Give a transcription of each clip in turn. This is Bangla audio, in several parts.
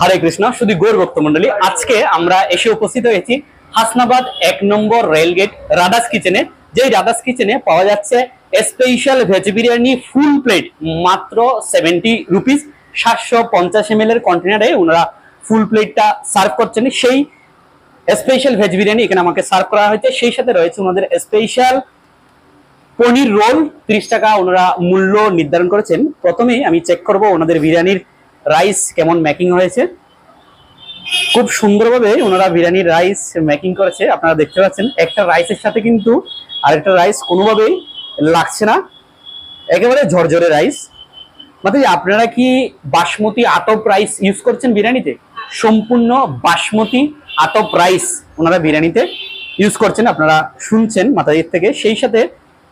হরে কৃষ্ণ শুধু গৌর ভক্ত মন্ডলী আজকে আমরা এসে উপস্থিত হয়েছি হাসনাবাদ এক নম্বর রেলগেট রাধাস কিচেনে। যে রাধাস কিচেনে পাওয়া যাচ্ছে special veg biryani full plate মাত্র সেভেন্টি রুপিস সাতশো পঞ্চাশ এম এর কন্টেনারে ওনারা ফুল প্লেটটা সার্ভ করছেন। সেই স্পেশাল ভেজ বিরিয়ানি এখানে আমাকে সার্ভ করা হয়েছে। সেই সাথে রয়েছে ওনাদের স্পেশাল পনির রোল তিরিশ টাকা ওনারা মূল্য নির্ধারণ করেছেন। প্রথমেই আমি চেক করব ওনাদের বিরিয়ানির রাইস কেমন মেকিং হয়েছে? খুব সুন্দরভাবে ওনারা বিরিয়ানির রাইস মেকিং করেছে, আপনারা দেখতে পাচ্ছেন। একটা রাইসের সাথে কিন্তু আরেকটা রাইস কোনোভাবেই লাগছে না। একেবারে ঝরঝরে রাইস মানে আপনারা কি বাসমতি আতপ রাইস ইউজ করছেন বিরিয়ানিতে? সম্পূর্ণ বাসমতি আতপ রাইস ওনারা বিরিয়ানিতে ইউজ করছেন, আপনারা শুনছেন মাতাজির থেকে। সেই সাথে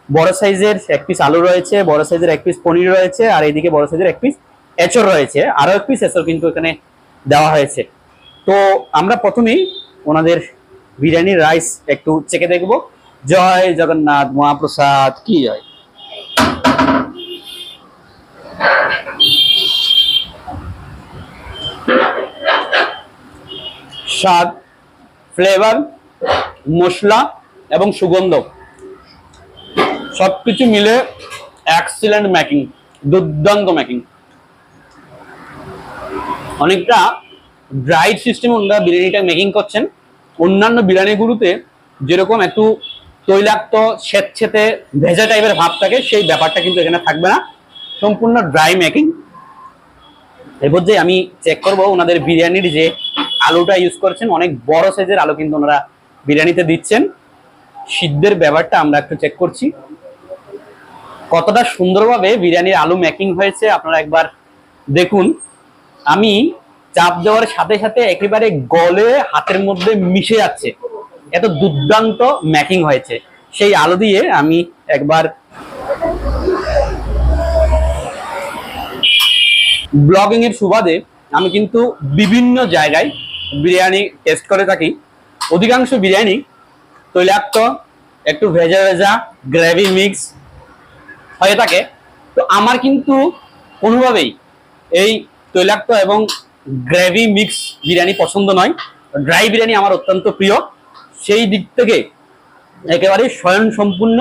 বড় সাইজের এক পিস আলু রয়েছে, বড় সাইজের এক পিস পনির রয়েছে, আর এইদিকে বড় সাইজের এক পিস এচর রয়েছে আরও এক পিস কিন্তু এখানে দেওয়া হয়েছে। তো আমরা প্রথমেই ওনাদের বিরিয়ানির রাইস একটু চেকে দেখব। জয় জগন্নাথ মহাপ্রসাদ, কি জয়? স্বাদ ফ্লেভার মশলা এবং সুগন্ধ। সবকিছু মিলে এক্সিলেন্ট মেকিং দুর্দান্ত মেকিং অনেকটা ড্রাইড সিস্টেমে ওনারা বিরিয়ানিটা মেকিং করছেন। অন্যান্য বিরিয়ানিগুলোতে যেরকম একটু তৈলাক্ত, স্বেচ্ছেতে ভেজা টাইপের ভাব থাকে, সেই ব্যাপারটা কিন্তু এখানে থাকবে না। সম্পূর্ণ ড্রাই মেকিং এরপর যে আমি চেক করব, ওনাদের বিরিয়ানির যে আলুটা ইউজ করছেন, অনেক বড় সাইজের আলু কিন্তু ওনারা বিরিয়ানিতে দিচ্ছেন। সিদ্ধের ব্যাপারটা আমরা একটু চেক করছি। কতটা সুন্দরভাবে বিরিয়ানির আলু মেকিং হয়েছে, আপনারা একবার দেখুন। আমি চাপ দেওয়ার সাথে সাথে একেবারে গলে হাতের মধ্যে মিশে যাচ্ছে। এত দুর্দান্ত ম্যাকিং হয়েছে। সেই আলো দিয়ে আমি একবার ব্লগিং এর সুবাদে আমি কিন্তু বিভিন্ন জায়গায় বিরিয়ানি টেস্ট করে থাকি। অধিকাংশ বিরিয়ানি তৈলাক্ত, একটু ভেজা ভেজা গ্রেভি মিক্স হয়ে থাকে। তো আমার কিন্তু কোনোভাবেই এই তৈলাক্ত এবং গ্রেভি মিক্স বিরিয়ানি পছন্দ নয়। ড্রাই বিরিয়ানি আমার অত্যন্ত প্রিয়। সেই দিক থেকে একেবারে স্বয়ং সম্পূর্ণ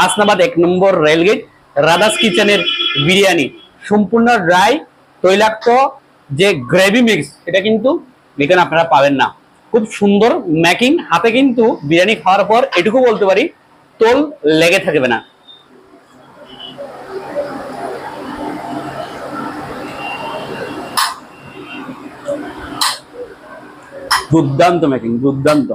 হাসনাবাদ এক নম্বর রেলগেট, রাধাস কিচেনের বিরিয়ানি। সম্পূর্ণ ড্রাই, তৈলাক্ত, যে গ্রেভি মিক্স, এটা কিন্তু এখানে আপনারা পাবেন না। খুব সুন্দর, ম্যাকিং, হাতে কিন্তু বিরিয়ানি খাওয়ার পর এটুকু বলতে পারি, তোল লেগে থাকবে না। দুর্দান্ত মেকিং দুর্দান্ত।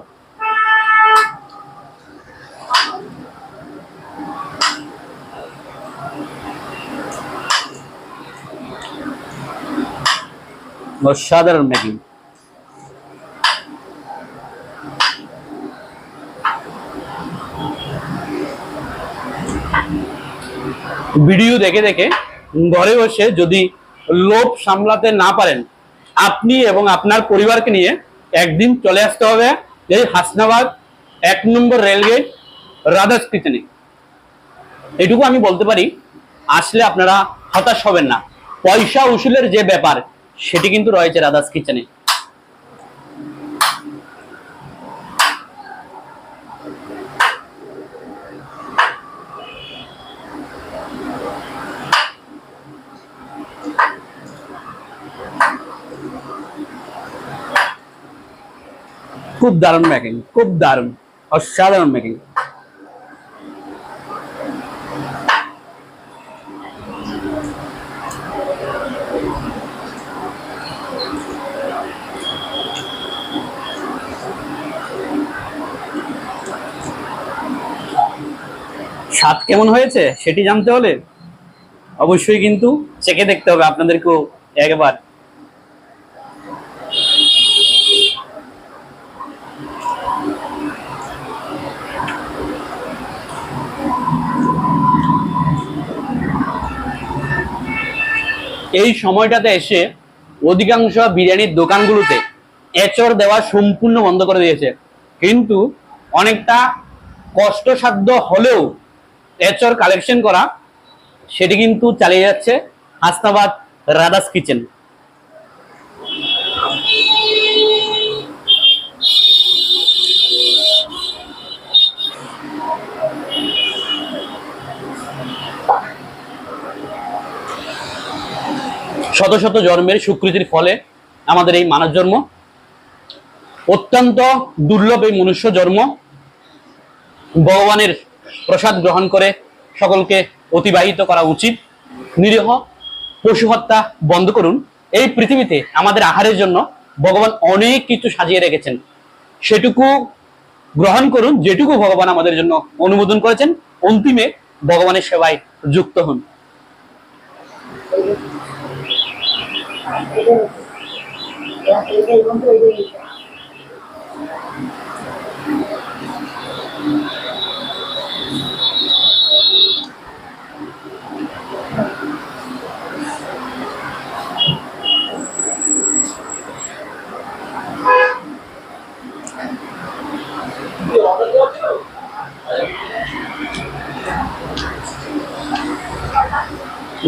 অসাধারণ মেকিং ভিডিও দেখে দেখে ঘরে বসে যদি লোভ সামলাতে না পারেন, আপনি এবং আপনার পরিবারকে নিয়ে একদিন চলে আসতে হবে এই হাসনাবাদ এক নম্বর রেলগেট রাধাস কিচেনে। এটুকু আমি বলতে পারি, আসলে আপনারা হতাশ হবেন না। পয়সা উসুলের যে ব্যাপার, সেটি কিন্তু রয়েছে রাধাস কিচেনে। খুব দারুণ মেকিং খুব দারুণ, অসাধারণ মেকিং স্বাদ কেমন হয়েছে সেটি জানতে হলে অবশ্যই কিন্তু চেকে দেখতে হবে, আপনাদেরকেও একবার এই সময়টাতে এসে অধিকাংশ বিরিয়ানির দোকানগুলোতে এচর দেওয়া সম্পূর্ণ বন্ধ করে দিয়েছে। কিন্তু অনেকটা কষ্টসাধ্য হলেও এচর কালেকশন করা, সেটি কিন্তু চালিয়ে যাচ্ছে হাসনাবাদ রাদাস কিচেন শত শত জন্মের স্বীকৃতির ফলে আমাদের এই মানব জন্ম অত্যন্ত দুর্লভ এই মনুষ্য জন্ম। ভগবানের প্রসাদ গ্রহণ করে সকলকে অতিবাহিত করা উচিত। নিরীহ পশু হত্যা বন্ধ করুন। এই পৃথিবীতে আমাদের আহারের জন্য ভগবান অনেক কিছু সাজিয়ে রেখেছেন। সেটুকু গ্রহণ করুন, যেটুকু ভগবান আমাদের জন্য অনুমোদন করেছেন, অন্তিমে ভগবানের সেবায় যুক্ত হন।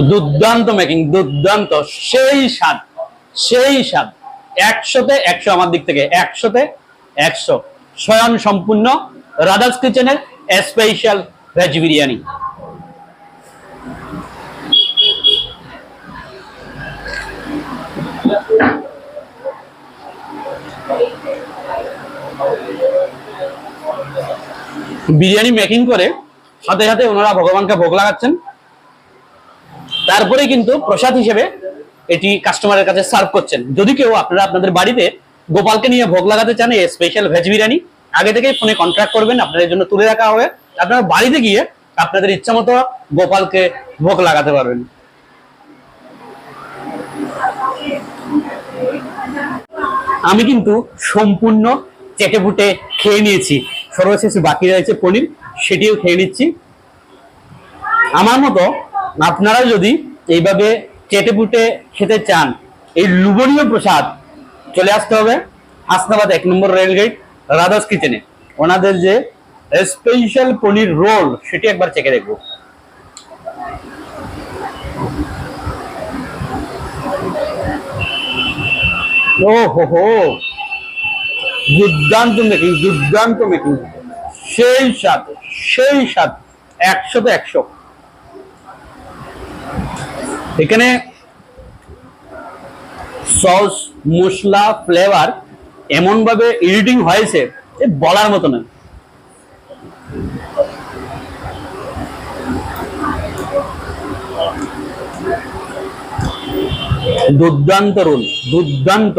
দুর্দান্ত মেকিং দুর্দান্ত সেই স্বাদ। সেই স্বাদ একশোতে একশো আমার দিক থেকে। একশোতে একশো। স্বয়ং সম্পূর্ণ রাধাস কিচেনের special veg biryani. Biryani making করে সাথে সাথে ওনারা ভগবানকে ভোগ লাগাচ্ছেন। তারপরে কিন্তু প্রসাদ হিসেবে এটি কাস্টমারের কাছে সার্ভ করছেন। যদি কেউ আপনারা আপনাদের বাড়িতে গোপালকে নিয়ে ভোগ লাগাতে চান, এই স্পেশাল ভেজ বিরিয়ানি, আগে থেকেই ফোনে কন্ট্রাক্ট করবেন, আপনাদের জন্য তুলে রাখা হবে। আপনারা বাড়িতে গিয়ে আপনাদের ইচ্ছা মতো গোপালকে ভোগ লাগাতে পারবেন। আমি কিন্তু সম্পূর্ণ চেটে ফুটে খেয়ে নিয়েছি। সর্বশেষ বাকি রয়েছে পনির, সেটিও খেয়ে নিচ্ছি। আমার মতো আপনারা যদি এইভাবে চেটে পুটে খেতে চান, এই লুবনীয় প্রসাদ চলে আসতে হবে হাসনাবাদ এক নম্বর রেলগেট, রাধাস কিচেনে ওনাদের যে স্পেশাল পনির রোল সেটি একবার চেকে দেখব। ও হো হো দুর্দান্ত মেকিং দুর্দান্ত মেকিং সেই স্বাদ সেই স্বাদ, একশোতে একশো। এখানে সস মশলা ফ্লেভার এমনভাবে এডিটিং হয়েছে যে বলার মতো না দুর্দান্ত রোল দুর্দান্ত।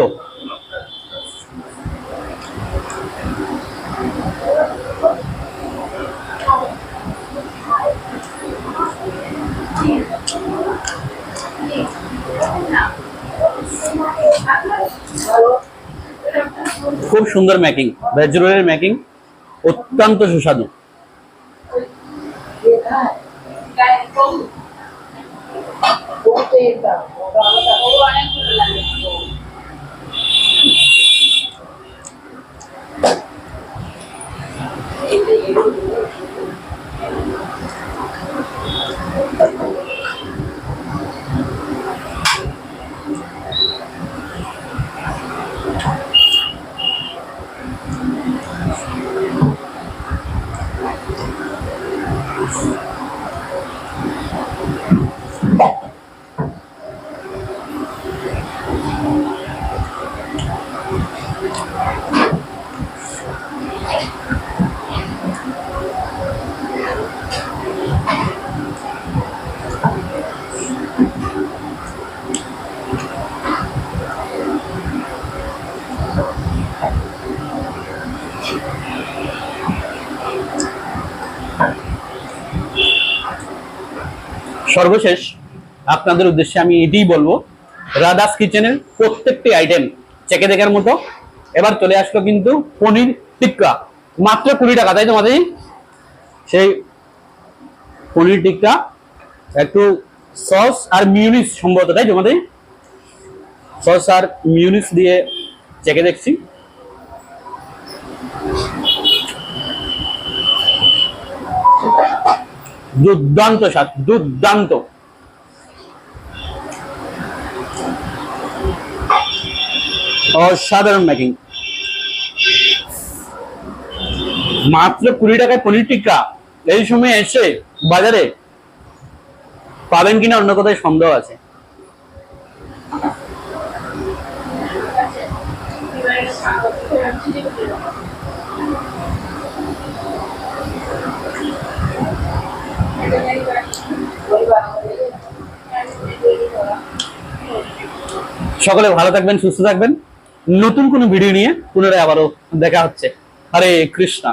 খুব সুন্দর মেকিং ভেজ রোলের মেকিং অত্যন্ত সুস্বাদু। সর্বশেষ আপনাদের উদ্দেশ্যে আমি এটাই বলব, রাধাস কিচেনের প্রত্যেকটি আইটেম চেকে দেখার মতো। এবার চলে আসলো কিন্তু পনির টিক্কা, মাত্র কুড়ি টাকা, তাই তোমাদের সেই পনির টিক্কা, একটু সস আর মিউনিস সম্ভবত, তাই তোমাদের সস আর মিউনিস দিয়ে চেকে দেখছি। দুর্দান্ত স্বাদ দুর্দান্ত। অসাধারণ মেকিং মাত্র কুড়ি টাকায় পনির টিক্কা। এই সময় এসে বাজারে পাবেন কিনা অন্য কোথায় সন্দেহ আছে। সকলে ভালো থাকবেন, সুস্থ থাকবেন। নতুন কোনো ভিডিও নিয়ে পুনরায় আবারও দেখা হচ্ছে। হরে কৃষ্ণা।